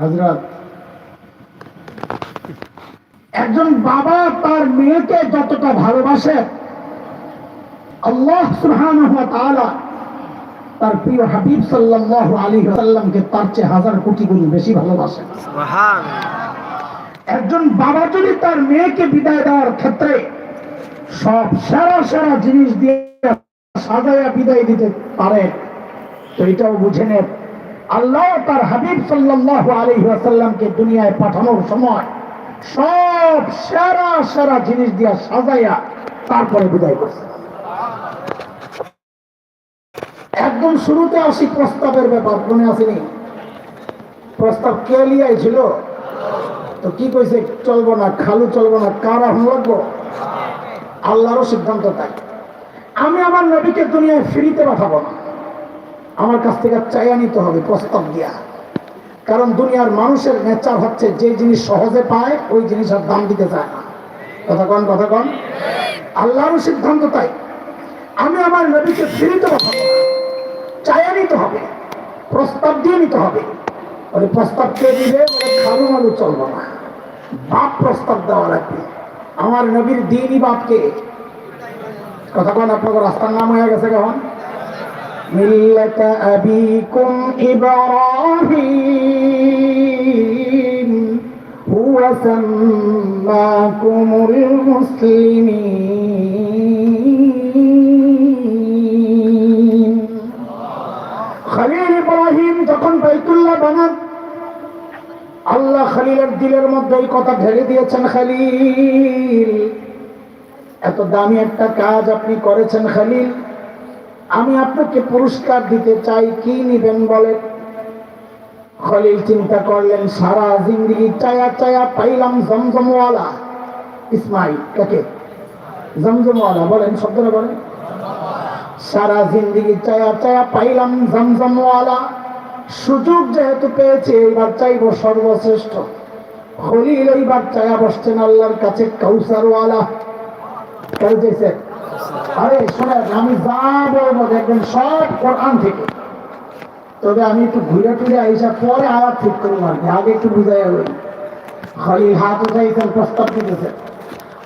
হজরত একজন বাবা তার মেয়েকে যতটা ভালোবাসে আল্লাহ তাআলা তার প্রিয় হাবিব সাল্লাল্লাহু আলাইহি ওয়াসাল্লামকে তার চেয়ে হাজার কোটি গুণ বেশি সুবহান একজন বাবা যদি তার মেয়েকে বিদায় দেওয়ার ক্ষেত্রে সব সেরা সেরা জিনিস দিয়ে সাজায়া বিদায় দিতে পারে তো এটাও বুঝে নেন আল্লাহ তার হাবিব সাল্লাল্লাহু আলাইহি ওয়াসাল্লামকে দুনিয়ায় পাঠানোর সময় সব সেরা সেরা জিনিস দিয়া সাজাইয়া তারপরে বিদায় করছে। একদম শুরুতে আসি প্রস্তাবের ব্যাপার, মনে আসেনি প্রস্তাব কে লিয়াই ছিল তো কি কইছে, চলবো না, খালু চলবো না, কার আহ্বান লাগবো? আল্লাহরও সিদ্ধান্ত তাই। আমি আমার নবীকে দুনিয়ায় ফ্রিতে পাঠাবো না। আমার কাছ থেকে চাইয়া নিতে হবে, প্রস্তাব দিয়া। কারণ দুনিয়ার মানুষের নেচার হচ্ছে যে জিনিস সহজে পায়, ওই জিনিস আর দাম দিতে চায় না। কথা কন কথা কন। আল্লাহর সিদ্ধান্ত তাই। আমি আমার নবীকে ফ্রিতে না। চাইয়া নিতে হবে, প্রস্তাব দিয়ে নিতে হবে। ওই প্রস্তাব কে দিবে? খালু মালু চলবো না। বাপ প্রস্তাব দেওয়া লাগবে। আমার নবীর দিনই বাপকে। কথা কোন, আপনার রাস্তার নাম হয়ে গেছে কেমন মিল্লাত আবিকুম ইব্রাহিম, হুয়া সাম্মাকুমুল মুসলিমিন। খলিল ইব্রাহিম যখন বাইতুল্লাহ বানান, আল্লাহ খালিলের দিলের মধ্যে এই কথা ঢেলে দিয়েছেন, খালিল। এত দামি একটা কাজ আপনি করেছেন, খালিল। আমি আপনাকে পুরস্কার দিতে চাই, কি নিবেন বলে খলিল চিন্তা করলেন, সারা জিন্দগি চায়া চায়া পাইলাম জমজমওয়ালা। ইসমাইল, কাকে? জমজমওয়ালা, বলেন, শব্দটা বলেন। সারা জিন্দগি চায়া চায়া পাইলাম জমজমওয়ালা। সুযোগ যেহেতু পেয়েছে, এইবার চাইব সর্বশ্রেষ্ঠ। খলিল এইবার চায়া বসছেন আল্লাহর কাছে, কাউসারওয়ালা। কেউ চাইছে আরে শোনেন আমি যা বলবো দেখবেন সব কোরআন থেকে তবে আমি একটু ঘুরে টুরে আইসা পরে আয়াত ঠিক করবো আর কি আগে একটু বুঝাই হই খলিল হাত উঠাইছেন প্রস্তাব দিতেছেন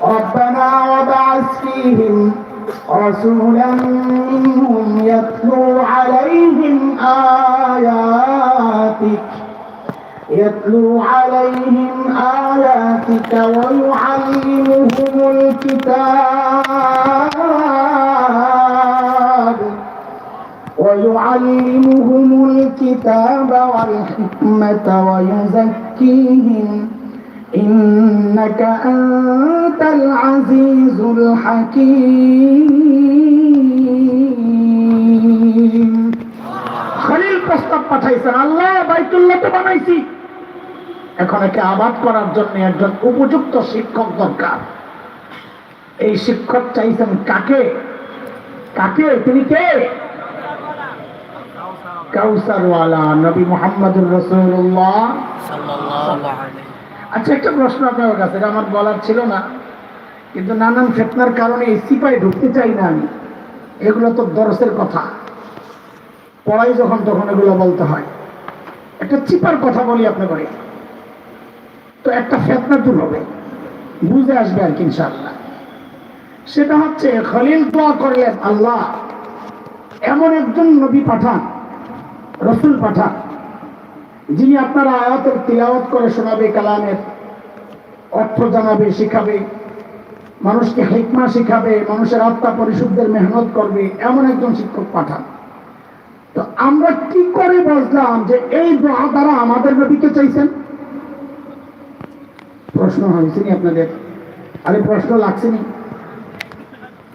ربنا وبعث فيهم رسولا منهم يتلو عليهم آياتك يتلو عليهم آياتك ويعلمهم الكتاب ويعلمهم الكتاب والحكمة ويزكيهم إنك أنت العزيز الحكيم খলিল প্রস্তাব পাঠাইছেন আল্লাহ বাইতুল্লাহ তো বানাইছি এখন একে আবাদ করার জন্য একজন উপযুক্ত শিক্ষক দরকার এই শিক্ষক চাইছেন কাকে কাকে তিনি কে কাউসারওয়ালা নবী মোহাম্মদুর রসুল্লাহ আচ্ছা একটা প্রশ্ন আপনার কাছে এটা আমার বলার ছিল না। কিন্তু নানান ফেতনার কারণে এই সিপাই ঢুকতে চাই না আমি। এগুলো তো দরসের কথা। পড়াই যখন তখন এগুলো বলতে হয়। একটা চিপার কথা বলি আপনাকে। তো একটা ফেতনা দূর হবে। বুঝে আসবে আর কি ইনশাআল্লাহ। সেটা হচ্ছে খলিল দোয়া করলেন আল্লাহ। এমন একজন নবী পাঠান রসুল পাঠান যিনি আপনারা আয়াতের তিলাওয়াত করে শোনাবে, কালামের অর্থ জানাবে, শিখাবে, মানুষকে হেকমা শিখাবে, মানুষের আত্মা পরিশুদ্ধের মেহনত করবে, এমন একজন শিক্ষক পাঠান তো আমরা কি করে বুঝলাম যে এই দোয়া দ্বারা আমাদের নবীকে চাইছেন? প্রশ্ন হয়েছেনি আপনাদের। আরে প্রশ্ন লাগছেনি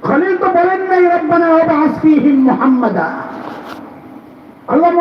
খলিল তো বলেন নাই, রব্বানা ওয়া বা'আস ফীহিম মুহাম্মাদা। আল্লাহ